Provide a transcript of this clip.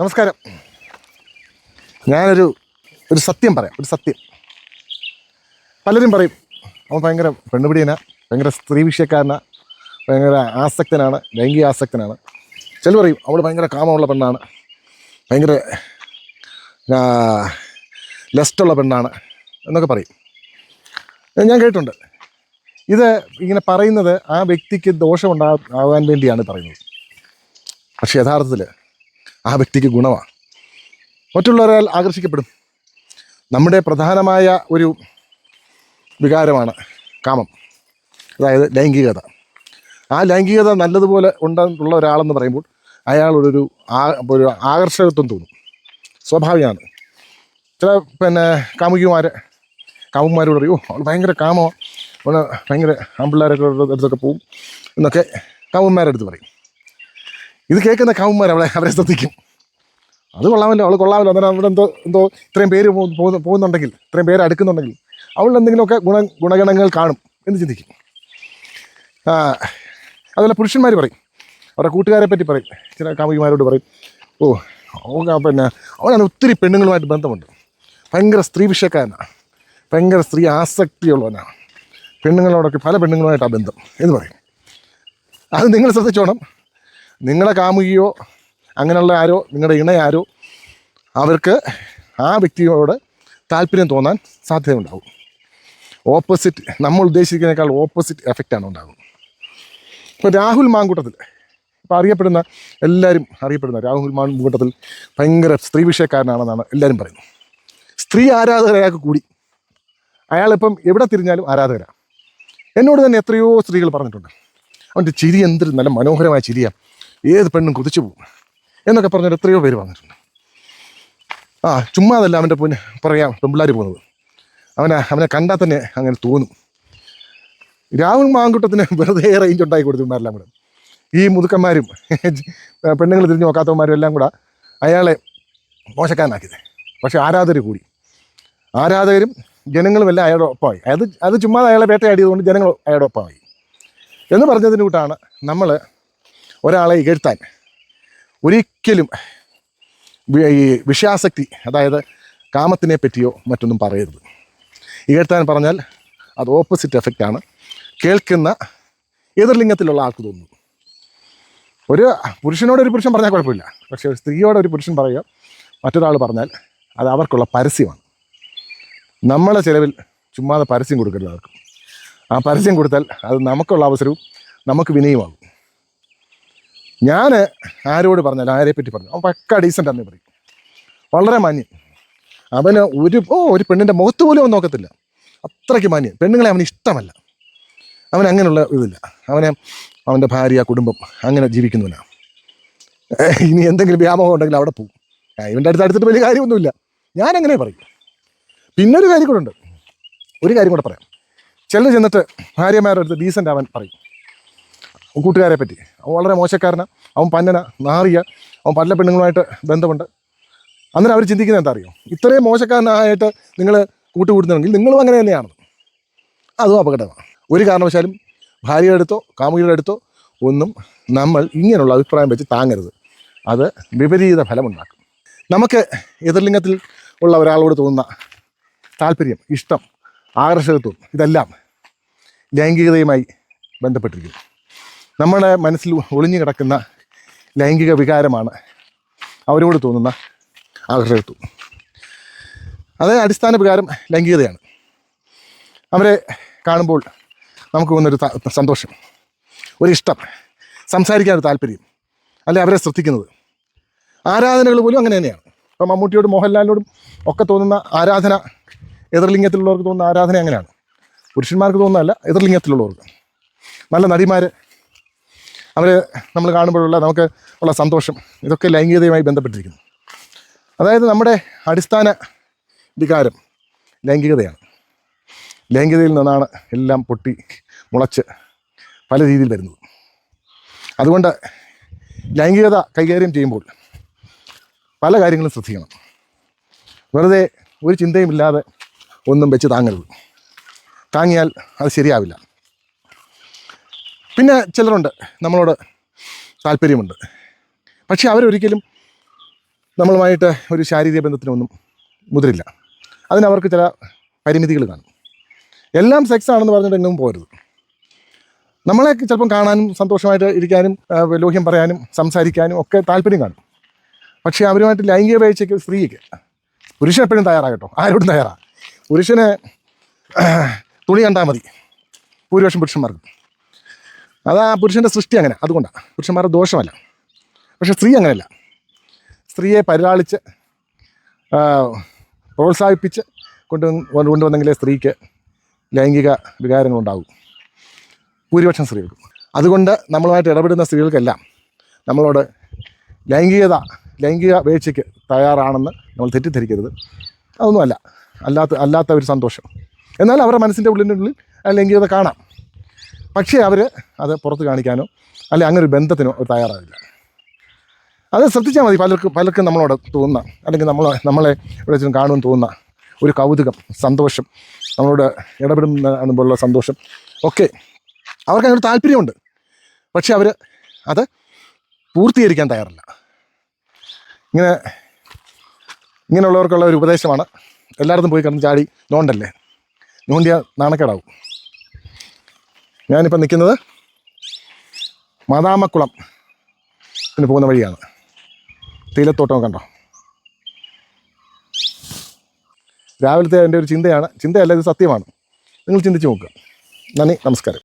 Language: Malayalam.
നമസ്കാരം. ഞാനൊരു ഒരു സത്യം പറയാം ഒരു സത്യം. പലരും പറയും അവൻ ഭയങ്കര പെണ്ണുപിടിയന ഭയങ്കര സ്ത്രീ വിഷയക്കാരനാ ഭയങ്കര ആസക്തനാണ് ലൈംഗിക ആസക്തനാണ്. ചിലർ പറയും അവൾ ഭയങ്കര കാമമുള്ള പെണ്ണാണ് ഭയങ്കര ലെസ്റ്റുള്ള പെണ്ണാണ് എന്നൊക്കെ പറയും. ഞാൻ കേട്ടിട്ടുണ്ട്. ഇത് ഇങ്ങനെ പറയുന്നത് ആ വ്യക്തിക്ക് ദോഷമുണ്ടാ ആവാൻ വേണ്ടിയാണ് പറയുന്നത്. പക്ഷെ യഥാർത്ഥത്തിൽ ആ വ്യക്തിക്ക് ഗുണമാണ്. മറ്റുള്ളവരാൽ ആകർഷിക്കപ്പെടും. നമ്മുടെ പ്രധാനമായ ഒരു വികാരമാണ് കാമം. അതായത് ലൈംഗികത. ആ ലൈംഗികത നല്ലതുപോലെ ഉണ്ടെന്നുള്ള ഒരാളെന്ന് പറയുമ്പോൾ അയാളൊരു ആ ഒരു ആകർഷകത്വം തോന്നും. സ്വാഭാവികമാണ്. ചില പിന്നെ കാമുകിമാർ കാമുകിമാരോട് പറയും "ഓ, അവൾ ഭയങ്കര കാമോ അവൾ ഭയങ്കര ആമ്പിള്ളേരൊക്കെ അടുത്തൊക്കെ പോവും എന്നൊക്കെ കാമുന്മാരുടെ അടുത്ത് പറയും. ഇത് കേൾക്കുന്ന കാവുമാർ അവളെ അവരെ ശ്രദ്ധിക്കും. അത് കൊള്ളാമല്ലോ അവൾ കൊള്ളാമല്ലോ. അന്നേരം അവിടെ എന്തോ എന്തോ ഇത്രയും പേര് പോകുന്നുണ്ടെങ്കിൽ ഇത്രയും പേര് അടുക്കുന്നുണ്ടെങ്കിൽ അവളുടെ എന്തെങ്കിലുമൊക്കെ ഗുണ ഗുണഗണങ്ങൾ കാണും എന്ന് ചിന്തിക്കും. അതുപോലെ പുരുഷന്മാർ പറയും. അവരുടെ കൂട്ടുകാരെ പറ്റി പറയും. ചില കാമുകിമാരോട് പറയും. ഓ അവ പിന്നെ അവനാണ് ഒത്തിരി പെണ്ണുങ്ങളുമായിട്ട് ബന്ധമുണ്ട്. ഭയങ്കര സ്ത്രീ വിഷയക്കാരനാണ് ഭയങ്കര സ്ത്രീ ആസക്തിയുള്ളവനാണ് പെണ്ണുങ്ങളോടൊക്കെ പല പെണ്ണുങ്ങളുമായിട്ടാണ് ബന്ധം എന്ന് പറയും. അത് നിങ്ങൾ ശ്രദ്ധിച്ചോണം. നിങ്ങളുടെ കാമുകിയോ അങ്ങനെയുള്ള ആരോ നിങ്ങളുടെ ഇണയാരോ അവർക്ക് ആ വ്യക്തിയോട് താല്പര്യം തോന്നാൻ സാധ്യതയുണ്ടാകും. ഓപ്പോസിറ്റ് നമ്മൾ ഉദ്ദേശിക്കുന്നതിനേക്കാൾ ഓപ്പോസിറ്റ് എഫക്റ്റാണ് ഉണ്ടാകുന്നത്. ഇപ്പോൾ രാഹുൽ മാങ്കൂട്ടത്തിൽ ഇപ്പോൾ അറിയപ്പെടുന്ന എല്ലാവരും അറിയപ്പെടുന്ന രാഹുൽ മാങ്കൂട്ടത്തിൽ ഭയങ്കര സ്ത്രീ വിഷയക്കാരനാണെന്നാണ് എല്ലാവരും പറയുന്നത്. സ്ത്രീ ആരാധകരയാൾക്ക് കൂടി അയാളിപ്പം എവിടെ തിരിഞ്ഞാലും ആരാധകരാണ് എന്നോട് തന്നെ എത്രയോ സ്ത്രീകൾ പറഞ്ഞിട്ടുണ്ട്. അവന്റെ ചിരി എന്തൊരു നല്ല മനോഹരമായ ചിരിയാണ് ഏത് പെണ്ണും കുതിച്ചു പോകും. എന്നൊക്കെ പറഞ്ഞാൽ എത്രയോ പേര് വന്നിട്ടുണ്ട്. ആ ചുമ്മാതല്ല അവന്റെ പൊന്ന് പറയാം പെമ്പിള്ളാർ പോകുന്നത്. അവനെ അവനെ കണ്ടാൽ തന്നെ അങ്ങനെ തോന്നും. രാഹുൽ മാങ്കുട്ടത്തിന് വെറുതെ റേഞ്ച് ഉണ്ടാക്കി കൊടുത്തുമാരെല്ലാം കൂടെ ഈ മുതുക്കന്മാരും പെണ്ണുങ്ങൾ തിരിഞ്ഞു നോക്കാത്തവന്മാരും എല്ലാം കൂടെ അയാളെ മോശക്കാരനാക്കിയത്. പക്ഷെ ആരാധകർ കൂടി. ആരാധകരും ജനങ്ങളും എല്ലാം അയാളുടെ ഒപ്പമായി. അത് അത് ചുമ്മാ അയാളെ വേട്ടയാടിയതുകൊണ്ട് ജനങ്ങൾ അയാളുടെ ഒപ്പമായി. എന്ന് പറഞ്ഞതിന് കൂട്ടാണ് നമ്മൾ ഒരാളെ ഇകഴ്ത്താൻ. ഒരിക്കലും ഈ വിഷയാസക്തി അതായത് കാമത്തിനെ പറ്റിയോ മറ്റൊന്നും പറയരുത്. ഇകഴ്ത്താൻ പറഞ്ഞാൽ അത് ഓപ്പോസിറ്റ് എഫക്റ്റാണ് കേൾക്കുന്ന എതിർലിംഗത്തിലുള്ള ആൾക്ക് തോന്നുന്നു ഒരു പുരുഷനോട് ഒരു പുരുഷൻ പറഞ്ഞാൽ കുഴപ്പമില്ല. പക്ഷേ ഒരു സ്ത്രീയോട് ഒരു പുരുഷൻ പറയുക മറ്റൊരാൾ പറഞ്ഞാൽ അത് അവർക്കുള്ള പരസ്യമാണ്. നമ്മളെ ചിലവിൽ ചുമ്മാതെ പരസ്യം കൊടുക്കരുത് അവർക്ക് ആ പരസ്യം കൊടുത്താൽ അത് നമുക്കുള്ള അവസരവും നമുക്ക് വിനയമാകും. ഞാൻ ആരോട് പറഞ്ഞാലും പറ്റി പറഞ്ഞു അവൻ പക്ക ഡീസന്റ് അന്ന് പറയും. വളരെ മാന്യൻ അവന് ഒരു ഓ ഒരു പെണ്ണിന്റെ മുഖത്ത് പോലും അവൻ നോക്കത്തില്ല. അത്രയ്ക്ക് മാന്യൻ പെണ്ണുങ്ങളെ അവന് ഇഷ്ടമല്ല. അവൻ അങ്ങനെയുള്ള ഇതില്ല. അവനെ അവന്റെ ഭാര്യ കുടുംബം അങ്ങനെ ജീവിക്കുന്നവനാണ് ഇനി എന്തെങ്കിലും വ്യാമോഹം ഉണ്ടെങ്കിൽ അവിടെ പോകും ഇവന്റെ അടുത്ത് അടുത്തിട്ട് വലിയ കാര്യമൊന്നുമില്ല. ഞാൻ പറയും. പിന്നൊരു കാര്യം കൂടെ ഉണ്ട്. ഒരു കാര്യം കൂടെ പറയാം. ചിലർ ചെന്നിട്ട് ഭാര്യമാരുടെ അടുത്ത് ഡീസന്റ് ആവാൻ പറയും. കൂട്ടുകാരെ പറ്റി. അവൻ വളരെ മോശക്കാരന. അവൻ പന്നന നാറിയ. അവൻ പല പെണ്ണുങ്ങളുമായിട്ട് ബന്ധമുണ്ട്. അന്നേരം അവർ ചിന്തിക്കുന്നത് എന്താ അറിയോ ഇത്രയും മോശക്കാരനായിട്ട് നിങ്ങൾ കൂട്ടുകൂടുന്നുണ്ടെങ്കിൽ നിങ്ങളും അങ്ങനെ തന്നെയാണ് അതും അപകടമാണ്. ഒരു കാരണവശാലും ഭാര്യയുടെ അടുത്തോ കാമുകിയുടെ അടുത്തോ ഒന്നും നമ്മൾ ഇങ്ങനെയുള്ള അഭിപ്രായം വെച്ച് താങ്ങരുത്. അത് വിപരീത ഫലമുണ്ടാക്കും. നമുക്ക് എതിർലിംഗത്തിൽ ഉള്ള ഒരാളോട് തോന്നുന്ന താല്പര്യം ഇഷ്ടം ആകർഷകത്വം ഇതെല്ലാം ലൈംഗികതയുമായി ബന്ധപ്പെട്ടിരിക്കുന്നു. നമ്മുടെ മനസ്സിൽ ഒളിഞ്ഞു കിടക്കുന്ന ലൈംഗിക വികാരമാണ് അവരോട് തോന്നുന്ന ആകർഷകത്വം അത് അടിസ്ഥാന വികാരം ലൈംഗികതയാണ്. അവരെ കാണുമ്പോൾ നമുക്ക് തോന്നുന്നൊരു സന്തോഷം ഒരു ഇഷ്ടം സംസാരിക്കാൻ ഒരു താല്പര്യം അല്ലെ അവരെ ശ്രദ്ധിക്കുന്നത്. ആരാധനകൾ പോലും അങ്ങനെ തന്നെയാണ്. ഇപ്പം മമ്മൂട്ടിയോടും മോഹൻലാലിനോടും ഒക്കെ തോന്നുന്ന ആരാധന എതിർലിംഗത്തിലുള്ളവർക്ക് തോന്നുന്ന ആരാധന അങ്ങനെയാണ്. പുരുഷന്മാർക്ക് തോന്നുന്നതല്ല എതിർലിംഗത്തിലുള്ളവർക്ക്. നല്ല നടിമാർ അവർ നമ്മൾ കാണുമ്പോഴുള്ള നമുക്ക് ഉള്ള സന്തോഷം. ഇതൊക്കെ ലൈംഗികതയുമായി ബന്ധപ്പെട്ടിരിക്കുന്നു. അതായത് നമ്മുടെ അടിസ്ഥാന വികാരം ലൈംഗികതയാണ്. ലൈംഗികതയിൽ നിന്നാണ് എല്ലാം പൊട്ടി മുളച്ച് പല രീതിയിൽ വരുന്നത്. അതുകൊണ്ട് ലൈംഗികത കൈകാര്യം ചെയ്യുമ്പോൾ പല കാര്യങ്ങളും ശ്രദ്ധിക്കണം. വെറുതെ ഒരു ചിന്തയും ഇല്ലാതെ ഒന്നും വെച്ച് താങ്ങരുത്. താങ്ങിയാൽ അത് ശരിയാവില്ല. പിന്നെ ചിലരുണ്ട് നമ്മളോട് താല്പര്യമുണ്ട്. പക്ഷെ അവരൊരിക്കലും നമ്മളുമായിട്ട് ഒരു ശാരീരിക ബന്ധത്തിനൊന്നും മുതിരില്ല. അതിനവർക്ക് ചില പരിമിതികൾ കാണും. എല്ലാം സെക്സ് ആണെന്ന് പറഞ്ഞിട്ട് പോരുത് നമ്മളെ ചിലപ്പം കാണാനും സന്തോഷമായിട്ട് ഇരിക്കാനും ലോഹ്യം പറയാനും സംസാരിക്കാനും ഒക്കെ താല്പര്യം കാണും. പക്ഷേ അവരുമായിട്ട് ലൈംഗിക വേഴ്ചയ്ക്ക് സ്ത്രീക്ക് പുരുഷൻ എപ്പോഴും തയ്യാറാകട്ടോ? ആരോടും തയ്യാറാണ് പുരുഷന് തുണി കണ്ടാൽ മതി. ഭൂരിപക്ഷം പുരുഷന്മാർക്ക്. അത് ആ പുരുഷന്റെ സൃഷ്ടി അങ്ങനെ അതുകൊണ്ടാണ് പുരുഷന്മാരുടെ ദോഷമല്ല. പക്ഷെ സ്ത്രീ അങ്ങനെയല്ല. സ്ത്രീയെ പരിലാളിച്ച് പ്രോത്സാഹിപ്പിച്ച് കൊണ്ട് കൊണ്ടുവന്നെങ്കിലേ സ്ത്രീക്ക് ലൈംഗിക വികാരങ്ങളുണ്ടാകും ഭൂരിപക്ഷം സ്ത്രീകൾക്കും. അതുകൊണ്ട് നമ്മളുമായിട്ട് ഇടപെടുന്ന സ്ത്രീകൾക്കെല്ലാം നമ്മളോട് ലൈംഗികത ലൈംഗിക വീഴ്ചയ്ക്ക് തയ്യാറാണെന്ന് നമ്മൾ തെറ്റിദ്ധരിക്കരുത്. അതൊന്നുമല്ല. അല്ലാത്ത അല്ലാത്ത ഒരു സന്തോഷം. എന്നാൽ അവരുടെ മനസ്സിന്റെ ഉള്ളിന്റെ ഉള്ളിൽ ലൈംഗികത കാണാം. പക്ഷേ അവർ അത് പുറത്ത് കാണിക്കാനോ അല്ലെ അങ്ങനെ ഒരു ബന്ധത്തിനോ അവർ തയ്യാറാവില്ല. അത് ശ്രദ്ധിച്ചാൽ മതി. പലർക്കും പലർക്കും നമ്മളോട് തോന്നുന്ന അല്ലെങ്കിൽ നമ്മളെ നമ്മളെ ഇവിടെ വെച്ചും കാണുമെന്ന് തോന്നുന്ന ഒരു കൗതുകം സന്തോഷം നമ്മളോട് ഇടപെടുന്ന അതുപോലുള്ള സന്തോഷം ഒക്കെ അവർക്ക് അതിനൊരു താല്പര്യമുണ്ട്. പക്ഷെ അവർ അത് പൂർത്തീകരിക്കാൻ തയ്യാറല്ല. ഇങ്ങനെ ഇങ്ങനെയുള്ളവർക്കുള്ള ഒരു ഉപദേശമാണ്. എല്ലായിടത്തും പോയി കിടന്ന് ചാടി നോണ്ടല്ലേ? നോണ്ടിയാൽ നാണക്കേടാവും. ഞാനിപ്പോൾ നിൽക്കുന്നത് മദാമക്കുളം പിന്നെ പോകുന്ന വഴിയാണ്. തേയിലത്തോട്ടം കണ്ടോ? രാവിലത്തെ എന്റെ ഒരു ചിന്തയാണ്. ചിന്തയല്ല ഇത് സത്യമാണ്. നിങ്ങൾ ചിന്തിച്ച് നോക്കുക. നന്ദി നമസ്കാരം.